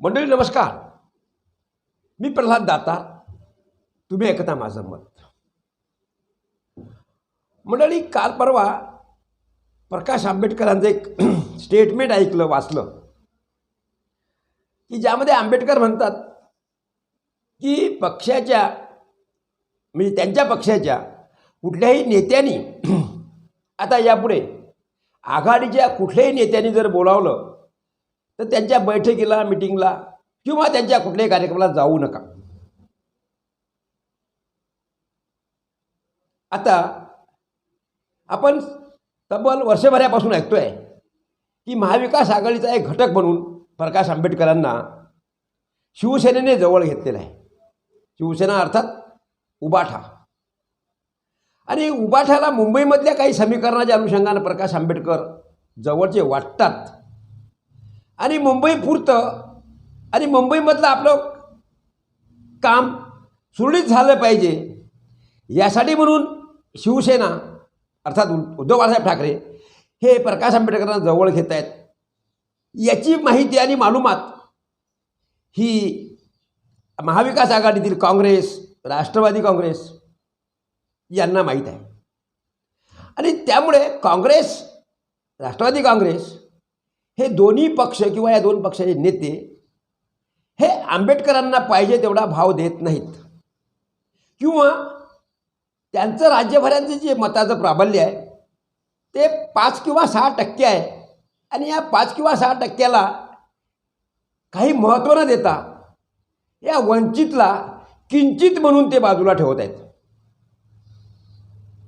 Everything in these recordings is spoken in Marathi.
मंडळी नमस्कार. मी प्रल्हाद दातार तुम्ही ऐकता माझं मत. मंडळी काल परवा प्रकाश आंबेडकरांचं एक स्टेटमेंट ऐकलं वाचलं. की ज्यामध्ये आंबेडकर म्हणतात की पक्षाच्या म्हणजे त्यांच्या पक्षाच्या कुठल्याही नेत्यांनी आता यापुढे आघाडीच्या कुठल्याही नेत्यांनी जर बोलावलं तर त्यांच्या बैठकीला मिटिंगला किंवा त्यांच्या कुठल्याही कार्यक्रमाला जाऊ नका. आता आपण तब्बल वर्षभरापासून ऐकतोय की महाविकास आघाडीचा एक घटक म्हणून प्रकाश आंबेडकरांना शिवसेनेने जवळ घेतलेला आहे. शिवसेना अर्थात उबाठा. आणि उबाठाला मुंबईमधल्या काही समीकरणाच्या अनुषंगानं प्रकाश आंबेडकर जवळचे वाटतात. आणि मुंबई पुरतं. आणि मुंबईमधलं आपलं काम सुरळीत झालं पाहिजे. यासाठी म्हणून शिवसेना अर्थात उद्धव बाळासाहेब ठाकरे हे प्रकाश आंबेडकरांना जवळ घेत आहेत. याची माहिती आणि मालुमात ही महाविकास आघाडीतील काँग्रेस राष्ट्रवादी काँग्रेस यांना माहीत आहे. आणि त्यामुळे काँग्रेस राष्ट्रवादी काँग्रेस हे दोन्ही पक्ष किंवा या दोन पक्षाचे नेते हे आंबेडकरांना पाहिजे तेवढा भाव देत नाहीत. किंवा त्यांचं राज्यभराचं जे मताचं प्राबल्य आहे ते पाच किंवा सहा टक्के आहे. आणि या पाच किंवा सहा टक्क्याला काही महत्त्व न देता या वंचितला किंचित म्हणून ते बाजूला ठेवत आहेत.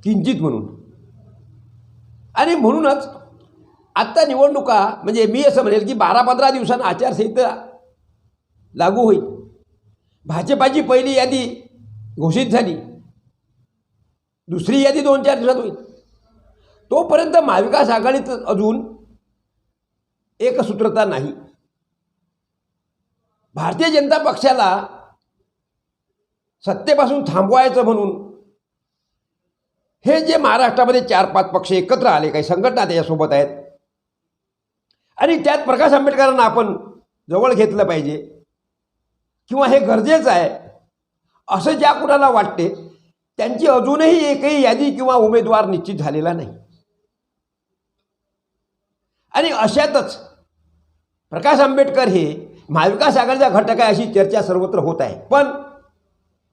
किंचित म्हणून. आणि म्हणूनच आत्ता निवडणुका म्हणजे मी असं म्हणेल की बारा पंधरा दिवसांना आचारसंहिता लागू होईल. भाजपाची पहिली यादी घोषित झाली. दुसरी यादी दोन चार दिवसात होईल. तोपर्यंत महाविकास आघाडीत अजून एकसूत्रता नाही. भारतीय जनता पक्षाला सत्तेपासून थांबवायचं म्हणून हे जे महाराष्ट्रामध्ये चार पाच पक्ष एकत्र आले काही संघटना त्याच्यासोबत आहेत आणि त्यात प्रकाश आंबेडकरांना आपण जवळ घेतलं पाहिजे. किंवा हे गरजेचं आहे. असं ज्या कुणाला वाटते त्यांची अजूनही एकही यादी किंवा उमेदवार निश्चित झालेला नाही. आणि अशातच प्रकाश आंबेडकर हे महाविकास आघाडीचा घटक आहे अशी चर्चा सर्वत्र होत आहे. पण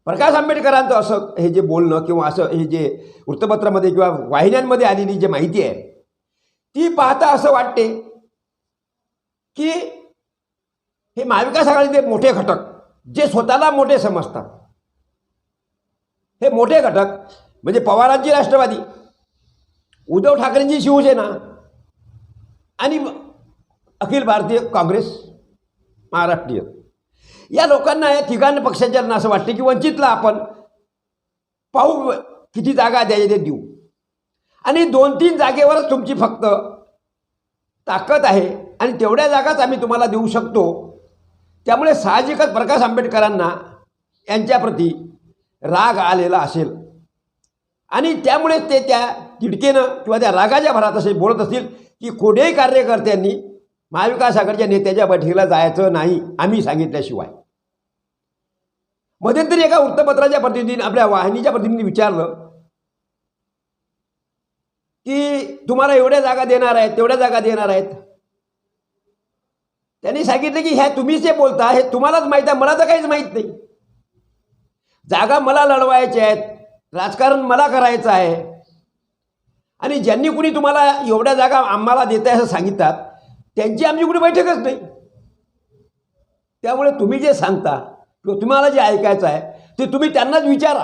प्रकाश आंबेडकरांचं असं हे जे बोलणं किंवा असं हे जे वृत्तपत्रामध्ये किंवा वाहिन्यांमध्ये आलेली जी माहिती आहे ती पाहता असं वाटते की हे महाविकास आघाडीचे मोठे घटक जे स्वतःला मोठे समजतात. हे मोठे घटक म्हणजे पवारांची राष्ट्रवादी उद्धव ठाकरेंची शिवसेना आणि अखिल भारतीय काँग्रेस महाराष्ट्रीय. या लोकांना या तिघांना पक्षांच्या असं वाटते की वंचितला आपण पाहू किती जागा द्यायचे ते देऊ. आणि दोन तीन जागेवरच तुमची फक्त ताकद आहे आणि तेवढ्या जागाच आम्ही तुम्हाला देऊ शकतो. त्यामुळे साहजिकच प्रकाश आंबेडकरांना यांच्याप्रती राग आलेला असेल. आणि त्यामुळे ते त्या तिडकेनं किंवा त्या रागाच्या भरात असे बोलत असतील की कोणीही कार्यकर्त्यांनी महाविकास आघाडीच्या नेत्याच्या बैठकीला जायचं नाही आम्ही सांगितल्याशिवाय. मध्यंतरी एका वृत्तपत्राच्या प्रतिनिधीने आपल्या वाहिनीच्या प्रतिनिधीने विचारलं की तुम्हाला एवढ्या जागा देणार आहेत तेवढ्या जागा देणार आहेत. त्यांनी सांगितलं की ह्या तुम्हीच जे बोलता हे तुम्हालाच माहीत आहे मला तर काहीच माहीत नाही. जागा मला लढवायच्या आहेत राजकारण मला करायचं आहे. आणि ज्यांनी कुणी तुम्हाला एवढ्या जागा आम्हाला देत आहे असं सांगिततात त्यांची आमची कुणी बैठकच नाही. त्यामुळे तुम्ही जे सांगता किंवा तुम्हाला जे ऐकायचं आहे ते तुम्ही त्यांनाच विचारा.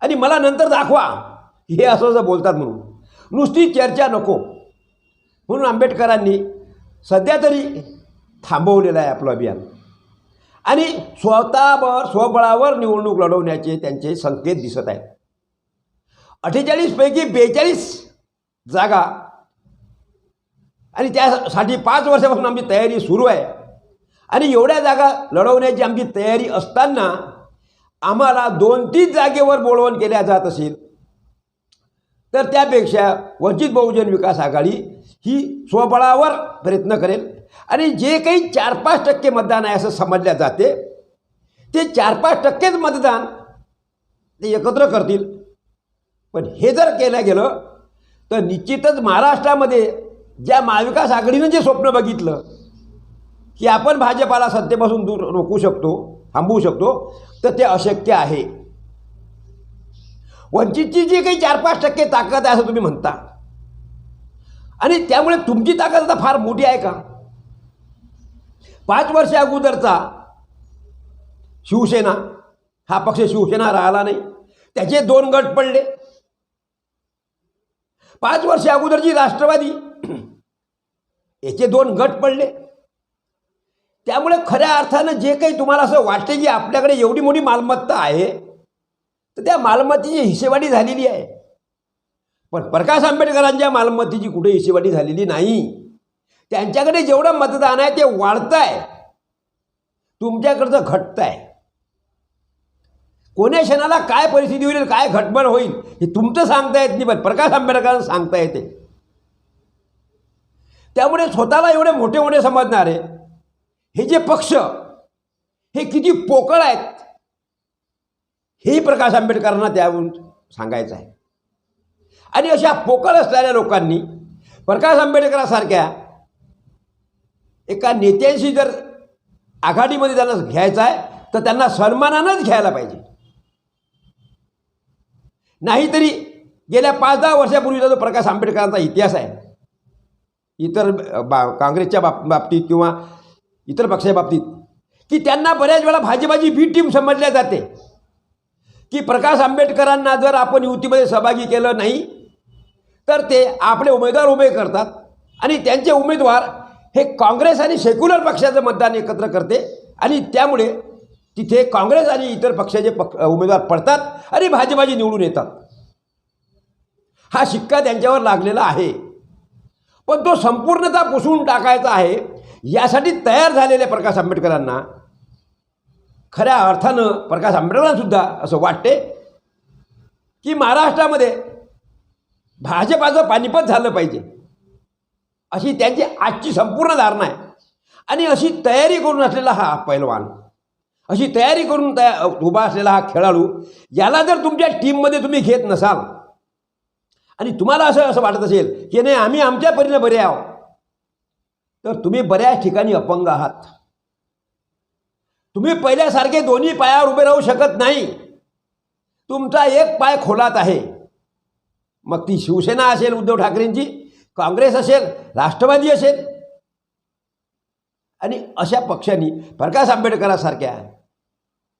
आणि मला नंतर दाखवा. हे असं असं बोलतात म्हणून. नुसती चर्चा नको. म्हणून आंबेडकरांनी सध्या तरी थांबवलेलं आहे आपलं अभियान. आणि स्वतःवर स्वबळावर निवडणूक लढवण्याचे त्यांचे संकेत दिसत आहेत. अठ्ठेचाळीसपैकी बेचाळीस जागा आणि त्यासाठी पाच वर्षापासून आमची तयारी सुरू आहे. आणि एवढ्या जागा लढवण्याची आमची तयारी असताना आम्हाला दोन तीन जागेवर बोलवण केल्या जात असेल. तर त्यापेक्षा वंचित बहुजन विकास आघाडी ही स्वबळावर प्रयत्न करेल. आणि जे काही चार पाच टक्के मतदान आहे असं समजल्या जाते ते चार पाच टक्केच मतदान ते एकत्र करतील. पण हे जर केलं गेलं तर निश्चितच महाराष्ट्रामध्ये ज्या महाविकास आघाडीनं जे स्वप्न बघितलं की आपण भाजपाला सत्तेपासून दूर रोखू शकतो थांबवू शकतो तर ते अशक्य आहे. वंचितची जी काही चार पाच टक्के ताकद आहे असं तुम्ही म्हणता. आणि त्यामुळे तुमची ताकद आता फार मोठी आहे का? पाच वर्ष अगोदरचा शिवसेना हा पक्ष शिवसेना राहिला नाही. त्याचे दोन गट पडले. पाच वर्ष अगोदरची राष्ट्रवादी याचे दोन गट पडले. त्यामुळे खऱ्या अर्थानं जे काही तुम्हाला असं वाटते की आपल्याकडे एवढी मोठी मालमत्ता आहे तर त्या मालमत्तेची हिशेबाडी झालेली आहे. पण प्रकाश आंबेडकरांच्या मालमत्तेची कुठे हिशेबाडी झालेली नाही. त्यांच्याकडे जेवढं मतदान आहे ते वाढतं आहे तुमच्याकडचं घटतं आहे कोण्या क्षणाला काय परिस्थिती होईल काय घटमळ होईल हे तुमचं सांगता येत नाही पण प्रकाश आंबेडकरांना सांगता येते. त्यामुळे स्वतःला एवढे मोठे मोठे समजणारे हे जे पक्ष हे किती पोकळ आहेत हेही प्रकाश आंबेडकरांना त्यावरून सांगायचं आहे. आणि अशा पोकळ असलेल्या लोकांनी प्रकाश आंबेडकरांसारख्या एका नेत्यांशी जर आघाडीमध्ये त्यांना घ्यायचं आहे तर त्यांना सन्मानानंच घ्यायला पाहिजे. नाहीतरी गेल्या पाच दहा वर्षापूर्वीचा जो प्रकाश आंबेडकरांचा इतिहास आहे इतर बा काँग्रेसच्या बाब बाबतीत किंवा इतर पक्षाच्या बाबतीत की त्यांना बऱ्याच वेळा भाजीभाजी बी टीम समजल्या जाते. की प्रकाश आंबेडकरांना जर आपण युतीमध्ये सहभागी केलं नाही तर ते आपले उमेदवार उभे करतात. आणि त्यांचे उमेदवार हे काँग्रेस आणि सेक्युलर पक्षाचं मतदान एकत्र करते. आणि त्यामुळे तिथे काँग्रेस आणि इतर पक्षाचे पक्ष उमेदवार पडतात आणि भाजपाची निवडून येतात. हा शिक्का त्यांच्यावर लागलेला आहे. पण तो संपूर्णतः पुसून टाकायचा आहे. यासाठी तयार झालेल्या प्रकाश आंबेडकरांना खऱ्या अर्थानं प्रकाश आंबेडकरांसुद्धा असं वाटते की महाराष्ट्रामध्ये भाजपाचं पानिपत झालं पाहिजे. अशी त्यांची आजची संपूर्ण धारणा आहे. आणि अशी तयारी करून असलेला हा पैलवान अशी तयारी करून तया उभा असलेला हा खेळाडू याला जर तुमच्या टीममध्ये तुम्ही घेत नसाल आणि तुम्हाला असं असं वाटत असेल की नाही आम्ही आमच्या परीनं बरे आहोत तर तुम्ही बऱ्याच ठिकाणी अपंग आहात. तुम्ही पहिल्यासारखे दोन्ही पायावर उभे राहू शकत नाही. तुमचा एक पाय खोलात आहे. मग ती शिवसेना असेल उद्धव ठाकरेंची काँग्रेस असेल राष्ट्रवादी असेल. आणि अशा पक्षांनी प्रकाश आंबेडकरांसारख्या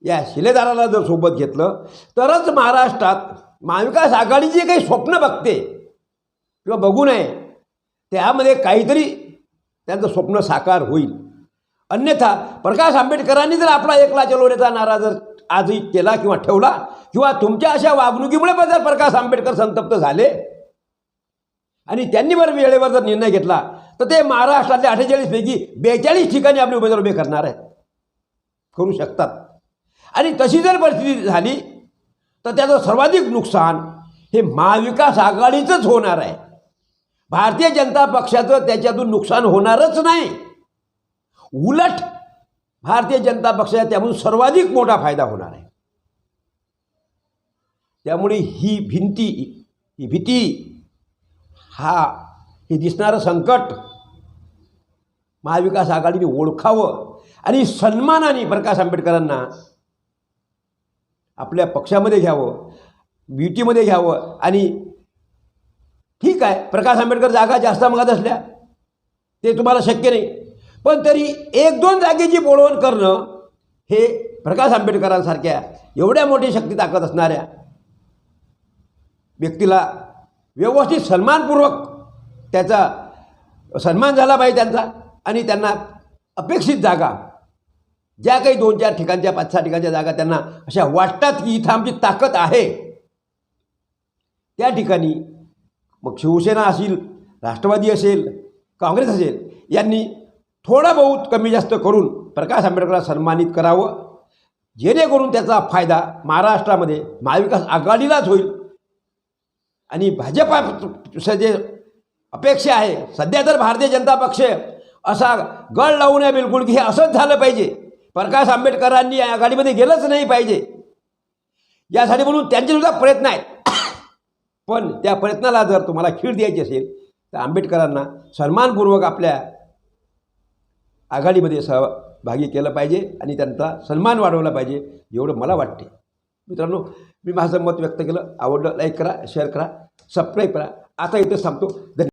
या शिलेदाराला जर सोबत घेतलं तरच महाराष्ट्रात महाविकास आघाडी जे काही स्वप्न बघते किंवा बघू नये. त्यामध्ये काहीतरी त्यांचं स्वप्न साकार होईल. अन्यथा प्रकाश आंबेडकरांनी जर आपला एकला चलवण्याचा नारा जर आजही केला किंवा ठेवला किंवा तुमच्या अशा वागणुकीमुळे पण जर प्रकाश आंबेडकर संतप्त झाले आणि त्यांनी बरं वेळेवर जर निर्णय घेतला तर ते महाराष्ट्रातल्या अठ्ठेचाळीसपैकी बेचाळीस ठिकाणी आपले उमेदवार उभे करणार आहेत. करू शकतात. आणि तशी जर परिस्थिती झाली तर त्याचं सर्वाधिक नुकसान हे महाविकास आघाडीचंच होणार आहे. भारतीय जनता पक्षाचं त्याच्यातून नुकसान होणारच नाही. उलट भारतीय जनता पक्षाचा त्यामधून सर्वाधिक मोठा फायदा होणार आहे. त्यामुळे ही भिंती ही भीती हा हे दिसणारं संकट महाविकास आघाडीने ओळखावं आणि सन्मानाने प्रकाश आंबेडकरांना आपल्या पक्षामध्ये घ्यावं ब्युटीमध्ये घ्यावं आणि ठीक आहे प्रकाश आंबेडकर जागा जास्त मागत असल्या ते तुम्हाला शक्य नाही. पण तरी एक दोन जागेची बोलवण करणं हे प्रकाश आंबेडकरांसारख्या एवढ्या मोठी शक्ती ताकद असणाऱ्या व्यक्तीला व्यवस्थित सन्मानपूर्वक त्याचा सन्मान झाला पाहिजे त्यांचा आणि त्यांना अपेक्षित जागा ज्या काही दोन चार ठिकाणच्या पाच सहा ठिकाणच्या जागा त्यांना अशा वाटतात की इथं आमची ताकद आहे. त्या ठिकाणी मग शिवसेना असेल राष्ट्रवादी असेल काँग्रेस असेल यांनी थोडं बहुत कमी जास्त करून प्रकाश आंबेडकरला सन्मानित करावं. जेणेकरून त्याचा फायदा महाराष्ट्रामध्ये महाविकास आघाडीलाच होईल. आणि भाजपा जे अपेक्षा आहे सध्या तर भारतीय जनता पक्ष असा गळ लावू नये बिलकुल की हे असंच झालं पाहिजे. प्रकाश आंबेडकरांनी आघाडीमध्ये गेलंच नाही पाहिजे. यासाठी म्हणून त्यांचेसुद्धा प्रयत्न आहेत. पण त्या प्रयत्नाला जर तुम्हाला खीळ द्यायची असेल तर आंबेडकरांना सन्मानपूर्वक आपल्या आघाडीमध्ये सहभागी केलं पाहिजे आणि त्यांचा सन्मान वाढवला पाहिजे एवढं मला वाटते. मित्रांनो मी माझं मत व्यक्त केलं. आवडलं लाईक करा शेअर करा सबस्क्राईब करा. आता इथं सांगतो धन्यवाद.